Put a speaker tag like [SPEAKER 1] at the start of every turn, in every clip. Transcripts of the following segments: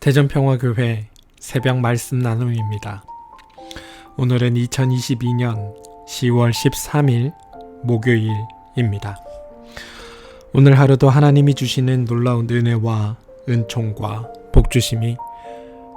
[SPEAKER 1] 대전평화교회 새벽 말씀 나눔입니다. 오늘은 2022년 10월 13일 목요일입니다. 오늘 하루도 하나님이 주시는 놀라운 은혜와 은총과 복주심이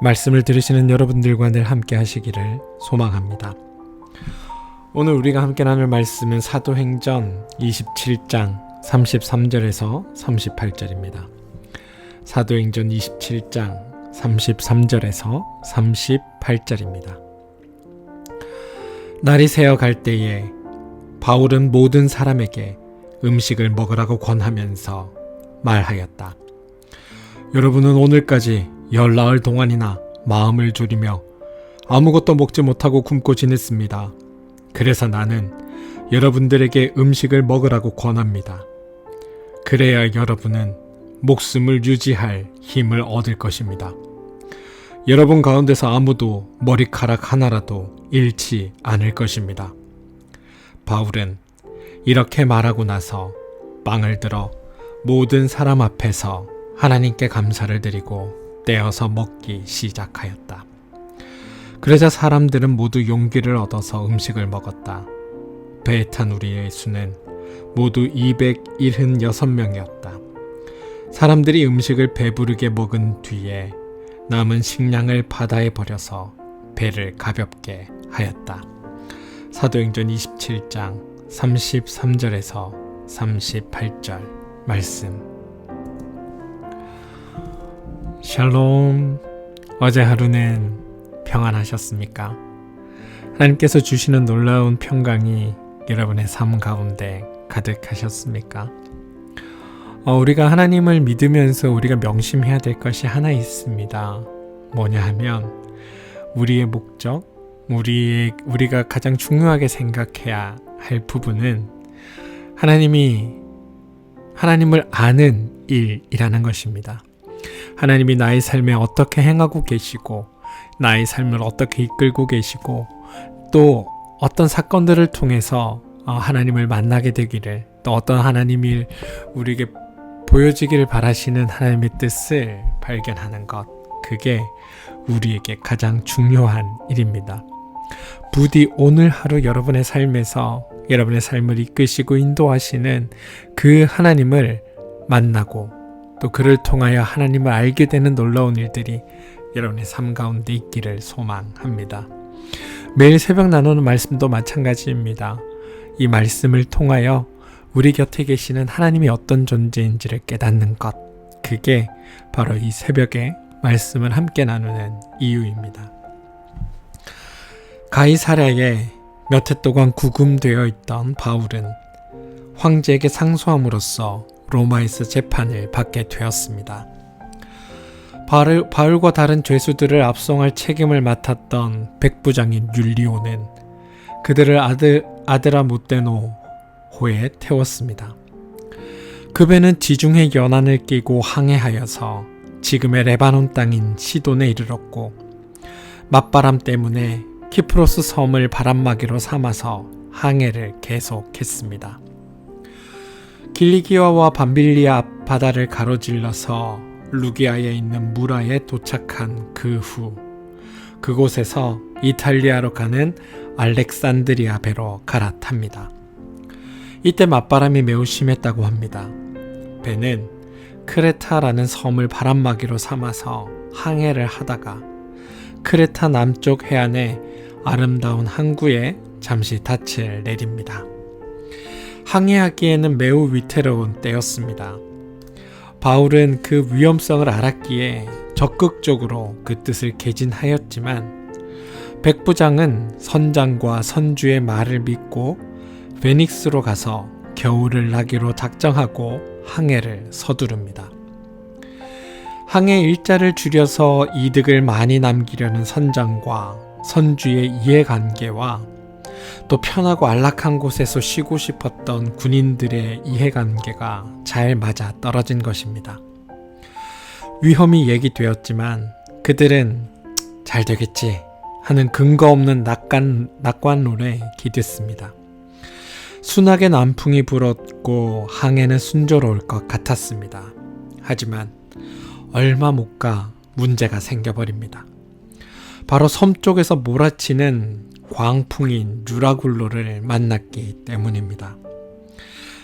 [SPEAKER 1] 말씀을 들으시는 여러분들과 늘 함께 하시기를 소망합니다. 오늘 우리가 함께 나눌 말씀은 사도행전 27장 33절에서 38절입니다. 사도행전 27장 33절에서 38절입니다. 날이 새어 갈 때에 바울은 모든 사람에게 음식을 먹으라고 권하면서 말하였다. 여러분은 오늘까지 열나흘 동안이나 마음을 졸이며 아무것도 먹지 못하고 굶고 지냈습니다. 그래서 나는 여러분들에게 음식을 먹으라고 권합니다. 그래야 여러분은 목숨을 유지할 힘을 얻을 것입니다. 여러분 가운데서 아무도 머리카락 하나라도 잃지 않을 것입니다. 바울은 이렇게 말하고 나서 빵을 들어 모든 사람 앞에서 하나님께 감사를 드리고 떼어서 먹기 시작하였다. 그러자 사람들은 모두 용기를 얻어서 음식을 먹었다. 배에 탄 우리의 수는 모두 276명이었다. 사람들이 음식을 배부르게 먹은 뒤에 남은 식량을 바다에 버려서 배를 가볍게 하였다. 사도행전 27장 33절에서 38절 말씀. 샬롬. 어제 하루는 평안하셨습니까? 하나님께서 주시는 놀라운 평강이 여러분의 삶 가운데 가득하셨습니까? 어, 우리가 하나님을 믿으면서 우리가 명심해야 될 것이 하나 있습니다. 뭐냐 하면 우리의 목적, 우리 우리가 가장 중요하게 생각해야 할 부분은 하나님이 하나님을 아는 일이라는 것입니다. 하나님이 나의 삶에 어떻게 행하고 계시고 나의 삶을 어떻게 이끌고 계시고 또 어떤 사건들을 통해서 어, 하나님을 만나게 되기를 또 어떤 하나님이 우리에게 보여지기를 바라시는 하나님의 뜻을 발견하는 것 그게 우리에게 가장 중요한 일입니다. 부디 오늘 하루 여러분의 삶에서 여러분의 삶을 이끄시고 인도하시는 그 하나님을 만나고 또 그를 통하여 하나님을 알게 되는 놀라운 일들이 여러분의 삶 가운데 있기를 소망합니다. 매일 새벽 나누는 말씀도 마찬가지입니다. 이 말씀을 통하여 우리 곁에 계시는 하나님이 어떤 존재인지를 깨닫는 것. 그게 바로 이 새벽에 말씀을 함께 나누는 이유입니다. 가이사랴에 몇 해 동안 구금되어 있던 바울은 황제에게 상소함으로써 로마에서 재판을 받게 되었습니다. 바울, 바울과 다른 죄수들을 압송할 책임을 맡았던 백부장인 율리오는 그들을 아들, 아드라 무테노 호에 태웠습니다. 그 배는 지중해 연안을 끼고 항해하여서 지금의 레바논 땅인 시돈에 이르렀고 맞바람 때문에 키프로스 섬을 바람막이로 삼아서 항해를 계속했습니다. 길리기아와 밤빌리아 바다를 가로질러서 루기아에 있는 무라에 도착한 그 후 그곳에서 이탈리아로 가는 알렉산드리아 배로 갈아탑니다. 이때 맞바람이 매우 심했다고 합니다. 배는 크레타라는 섬을 바람막이로 삼아서 항해를 하다가 크레타 남쪽 해안에 아름다운 항구에 잠시 닻을 내립니다. 항해하기에는 매우 위태로운 때였습니다. 바울은 그 위험성을 알았기에 적극적으로 그 뜻을 개진하였지만 백부장은 선장과 선주의 말을 믿고 베닉스로 가서 겨울을 나기로 작정하고 항해를 서두릅니다. 항해 일자를 줄여서 이득을 많이 남기려는 선장과 선주의 이해관계와 또 편하고 안락한 곳에서 쉬고 싶었던 군인들의 이해관계가 잘 맞아 떨어진 것입니다. 위험이 얘기되었지만 그들은 잘 되겠지 하는 근거 없는 낙관, 낙관론에 기댔습니다. 순하게 남풍이 불었고 항해는 순조로울 것 같았습니다. 하지만 얼마 못 가 문제가 생겨버립니다. 바로 섬 쪽에서 몰아치는 광풍인 누라굴로를 만났기 때문입니다.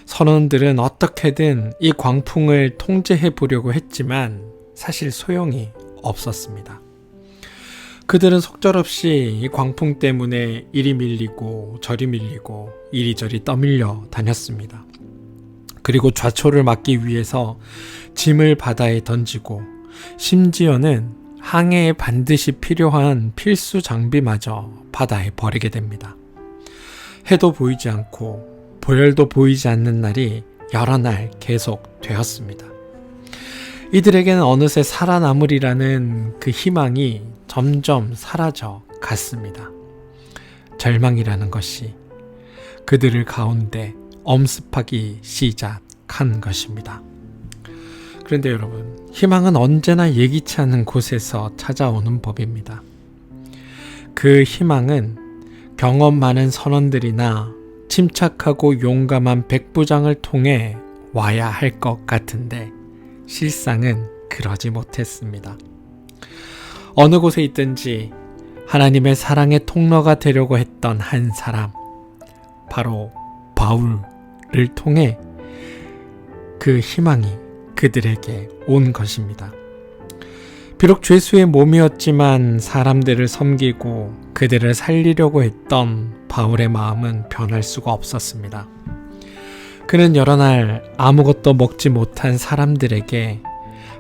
[SPEAKER 1] 선원들은 어떻게든 이 광풍을 통제해 보려고 했지만 사실 소용이 없었습니다. 그들은 속절없이 이 광풍 때문에 이리 밀리고 저리 밀리고 이리저리 떠밀려 다녔습니다. 그리고 좌초를 막기 위해서 짐을 바다에 던지고 심지어는 항해에 반드시 필요한 필수 장비마저 바다에 버리게 됩니다. 해도 보이지 않고 보혈도 보이지 않는 날이 여러 날 계속 되었습니다. 이들에게는 어느새 살아남으리라는 그 희망이 점점 사라져 갔습니다. 절망이라는 것이 그들을 가운데 엄습하기 시작한 것입니다. 그런데 여러분, 희망은 언제나 예기치 않은 곳에서 찾아오는 법입니다. 그 희망은 경험 많은 선원들이나 침착하고 용감한 백부장을 통해 와야 할 것 같은데 실상은 그러지 못했습니다. 어느 곳에 있든지 하나님의 사랑의 통로가 되려고 했던 한 사람, 바로 바울을 통해 그 희망이 그들에게 온 것입니다. 비록 죄수의 몸이었지만 사람들을 섬기고 그들을 살리려고 했던 바울의 마음은 변할 수가 없었습니다. 그는 여러 날 아무것도 먹지 못한 사람들에게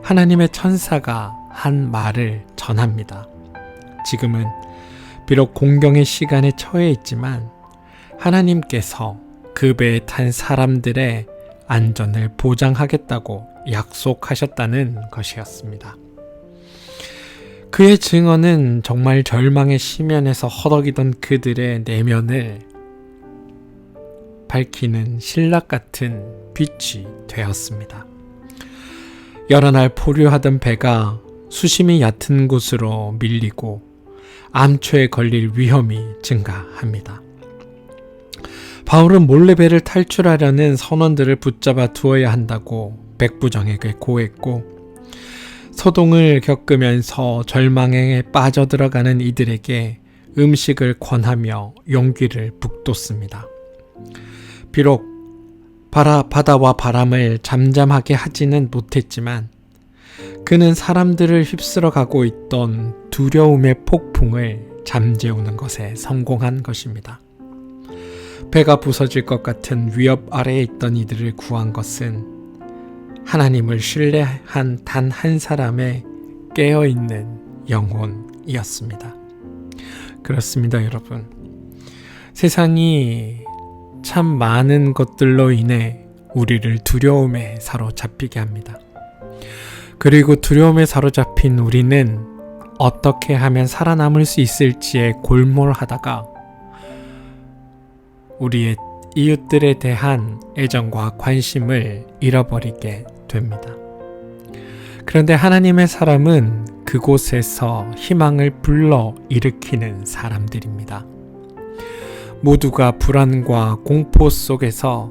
[SPEAKER 1] 하나님의 천사가 한 말을 전합니다. 지금은 비록 공경의 시간에 처해 있지만 하나님께서 그 배에 탄 사람들의 안전을 보장하겠다고 약속하셨다는 것이었습니다. 그의 증언은 정말 절망의 시면에서 허덕이던 그들의 내면을 밝히는 신락 같은 빛이 되었습니다. 여러 날 포류하던 배가 수심이 얕은 곳으로 밀리고 암초에 걸릴 위험이 증가합니다. 바울은 몰래 배를 탈출하려는 선원들을 붙잡아 두어야 한다고 백부장에게 고했고 소동을 겪으면서 절망에 빠져들어가는 이들에게 음식을 권하며 용기를 북돋습니다. 비록 바라, 바다와 바람을 잠잠하게 하지는 못했지만 그는 사람들을 휩쓸어 가고 있던 두려움의 폭풍을 잠재우는 것에 성공한 것입니다. 배가 부서질 것 같은 위협 아래에 있던 이들을 구한 것은 하나님을 신뢰한 단 한 사람의 깨어있는 영혼이었습니다. 그렇습니다, 여러분. 세상이 참 많은 것들로 인해 우리를 두려움에 사로잡히게 합니다. 그리고 두려움에 사로잡힌 우리는 어떻게 하면 살아남을 수 있을지에 골몰하다가 우리의 이웃들에 대한 애정과 관심을 잃어버리게 됩니다. 그런데 하나님의 사람은 그곳에서 희망을 불러 일으키는 사람들입니다. 모두가 불안과 공포 속에서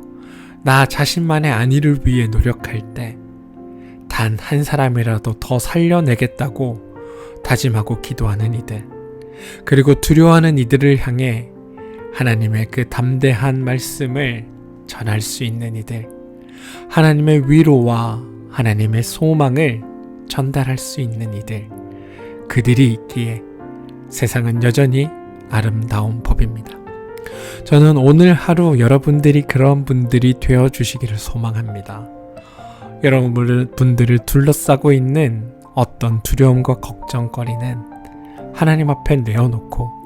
[SPEAKER 1] 나 자신만의 안위를 위해 노력할 때 단 한 사람이라도 더 살려내겠다고 다짐하고 기도하는 이들, 그리고 두려워하는 이들을 향해 하나님의 그 담대한 말씀을 전할 수 있는 이들, 하나님의 위로와 하나님의 소망을 전달할 수 있는 이들, 그들이 있기에 세상은 여전히 아름다운 법입니다. 저는 오늘 하루 여러분들이 그런 분들이 되어 주시기를 소망합니다. 여러분들을 둘러싸고 있는 어떤 두려움과 걱정거리는 하나님 앞에 내어놓고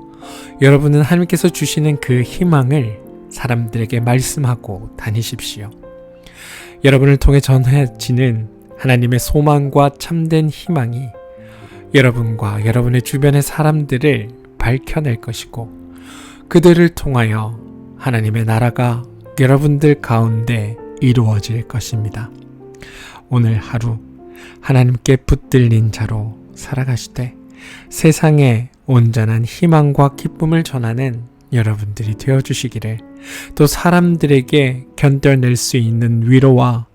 [SPEAKER 1] 여러분은 하나님께서 주시는 그 희망을 사람들에게 말씀하고 다니십시오. 여러분을 통해 전해지는 하나님의 소망과 참된 희망이 여러분과 여러분의 주변의 사람들을 밝혀낼 것이고 그들을 통하여 하나님의 나라가 여러분들 가운데 이루어질 것입니다. 오늘 하루 하나님께 붙들린 자로 살아가시되 세상에 온전한 희망과 기쁨을 전하는 여러분들이 되어 주시기를 또 사람들에게 견뎌낼 수 있는 위로와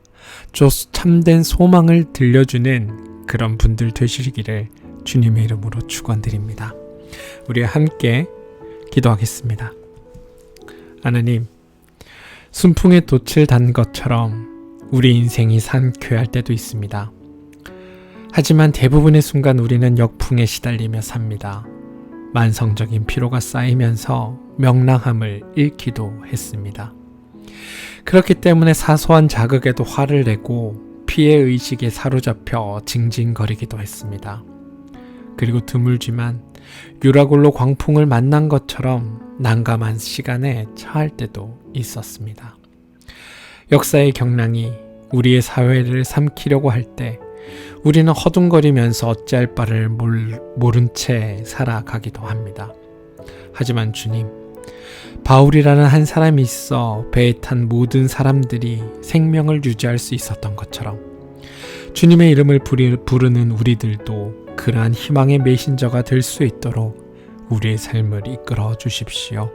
[SPEAKER 1] 조- 참된 소망을 들려주는 그런 분들 되시기를 주님의 이름으로 축원드립니다. 우리 함께 기도하겠습니다. 하나님, 순풍에 돛을 단 것처럼 우리 인생이 산쾌할 때도 있습니다. 하지만 대부분의 순간 우리는 역풍에 시달리며 삽니다. 만성적인 피로가 쌓이면서 명랑함을 잃기도 했습니다. 그렇기 때문에 사소한 자극에도 화를 내고 피해 의식에 사로잡혀 징징거리기도 했습니다. 그리고 드물지만 유라굴로 광풍을 만난 것처럼 난감한 시간에 처할 때도 있었습니다. 역사의 경랑이 우리의 사회를 삼키려고 할 때 우리는 허둥거리면서 어찌할 바를 몰, 모른 채 살아가기도 합니다. 하지만 주님, 바울이라는 한 사람이 있어 배에 탄 모든 사람들이 생명을 유지할 수 있었던 것처럼 주님의 이름을 부르는 우리들도 그러한 희망의 메신저가 될 수 있도록 우리의 삶을 이끌어 주십시오.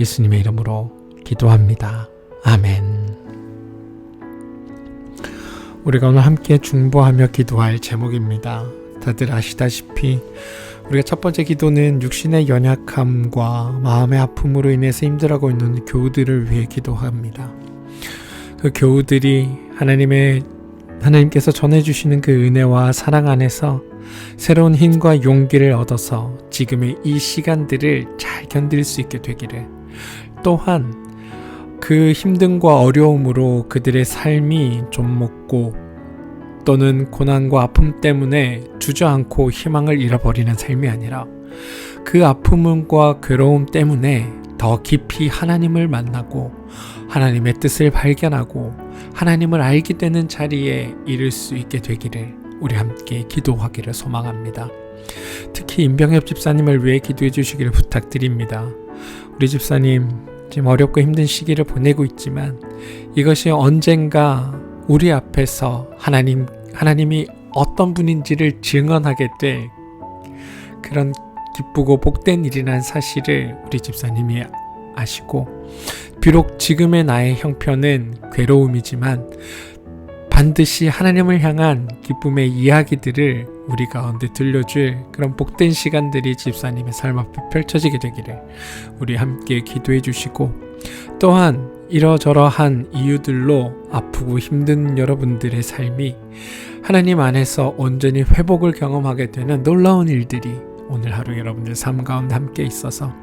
[SPEAKER 1] 예수님의 이름으로 기도합니다. 아멘. 우리가 오늘 함께 중보하며 기도할 제목입니다. 다들 아시다시피 우리가 첫 번째 기도는 육신의 연약함과 마음의 아픔으로 인해서 힘들어하고 있는 교우들을 위해 기도합니다. 그 교우들이 하나님의 하나님께서 전해 주시는 그 은혜와 사랑 안에서 새로운 힘과 용기를 얻어서 지금의 이 시간들을 잘 견딜 수 있게 되기를. 또한 그 힘듦과 어려움으로 그들의 삶이 좀 먹고 또는 고난과 아픔 때문에 주저앉고 희망을 잃어버리는 삶이 아니라 그 아픔과 괴로움 때문에 더 깊이 하나님을 만나고 하나님의 뜻을 발견하고 하나님을 알게 되는 자리에 이를 수 있게 되기를 우리 함께 기도하기를 소망합니다. 특히 임병엽 집사님을 위해 기도해 주시기를 부탁드립니다. 우리 집사님 지금 어렵고 힘든 시기를 보내고 있지만 이것이 언젠가 우리 앞에서 하나님 하나님이 어떤 분인지를 증언하게 될 그런 기쁘고 복된 일이라는 사실을 우리 집사님이 아시고 비록 지금의 나의 형편은 괴로움이지만 반드시 하나님을 향한 기쁨의 이야기들을 우리 가운데 들려줄 그런 복된 시간들이 집사님의 삶 앞에 펼쳐지게 되기를 우리 함께 기도해 주시고 또한 이러저러한 이유들로 아프고 힘든 여러분들의 삶이 하나님 안에서 온전히 회복을 경험하게 되는 놀라운 일들이 오늘 하루 여러분들 삶 가운데 함께 있어서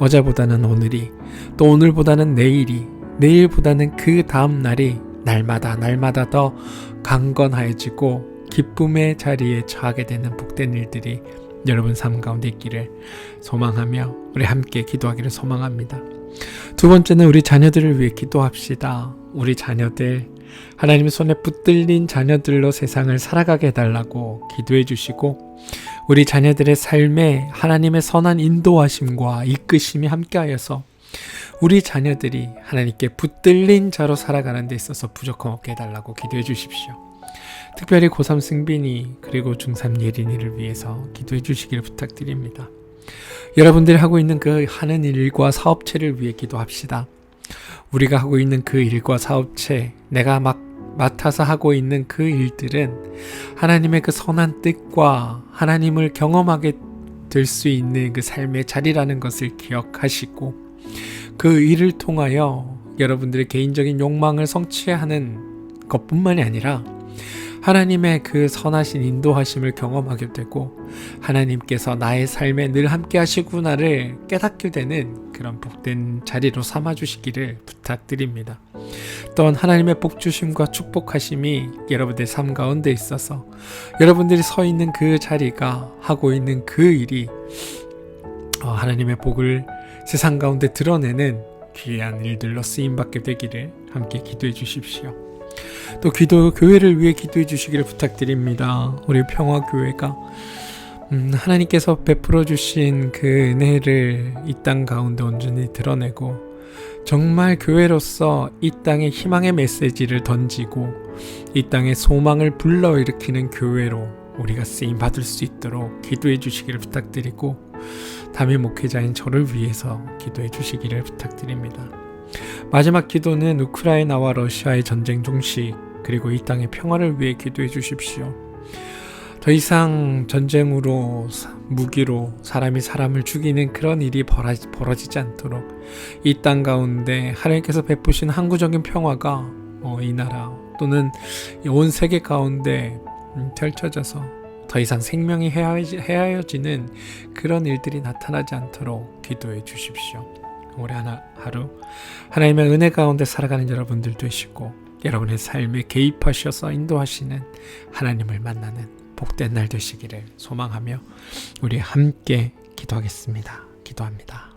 [SPEAKER 1] 어제보다는 오늘이 또 오늘보다는 내일이 내일보다는 그 다음 날이 날마다 날마다 더 강건해지고 기쁨의 자리에 처하게 되는 복된 일들이 여러분 삶 가운데 있기를 소망하며 우리 함께 기도하기를 소망합니다. 두 번째는 우리 자녀들을 위해 기도합시다. 우리 자녀들 하나님의 손에 붙들린 자녀들로 세상을 살아가게 해달라고 기도해 주시고 우리 자녀들의 삶에 하나님의 선한 인도하심과 이끄심이 함께하여서 우리 자녀들이 하나님께 붙들린 자로 살아가는 데 있어서 부족함 없게 해달라고 기도해 주십시오. 특별히 고3 승빈이 그리고 중3 예린이를 위해서 기도해 주시기를 부탁드립니다. 여러분들이 하고 있는 그 하는 일과 사업체를 위해 기도합시다. 우리가 하고 있는 그 일과 사업체, 내가 막 맡아서 하고 있는 그 일들은 하나님의 그 선한 뜻과 하나님을 경험하게 될 수 있는 그 삶의 자리라는 것을 기억하시고 그 일을 통하여 여러분들의 개인적인 욕망을 성취하는 것뿐만이 아니라 하나님의 그 선하신 인도하심을 경험하게 되고 하나님께서 나의 삶에 늘 함께 하시구나를 깨닫게 되는 그런 복된 자리로 삼아 주시기를 부탁드립니다. 또한 하나님의 복주심과 축복하심이 여러분들 삶 가운데 있어서 여러분들이 서 있는 그 자리가 하고 있는 그 일이 어, 하나님의 복을 세상 가운데 드러내는 귀한 일들로 쓰임 받게 되기를 함께 기도해 주십시오. 또 기도 교회를 위해 기도해 주시기를 부탁드립니다. 우리 평화 교회가 음, 하나님께서 베풀어 주신 그 은혜를 이 땅 가운데 온전히 드러내고 정말 교회로서 이 땅에 희망의 메시지를 던지고 이 땅에 소망을 불러일으키는 교회로 우리가 쓰임 받을 수 있도록 기도해 주시기를 부탁드리고 담임 목회자인 저를 위해서 기도해 주시기를 부탁드립니다. 마지막 기도는 우크라이나와 러시아의 전쟁 종식 그리고 이 땅의 평화를 위해 기도해 주십시오. 더 이상 전쟁으로 사- 무기로 사람이 사람을 죽이는 그런 일이 벌어, 벌어지지 않도록 이 땅 가운데 하나님께서 베푸신 항구적인 평화가 어, 이 나라 또는 이온 세계 가운데 음, 펼쳐져서 더 이상 생명이 헤아려지는 그런 일들이 나타나지 않도록 기도해 주십시오. 올해 하나 하루 하나님의 은혜 가운데 살아가는 여러분들 되시고 여러분의 삶에 개입하셔서 인도하시는 하나님을 만나는 복된 날 되시기를 소망하며 우리 함께 기도하겠습니다. 기도합니다.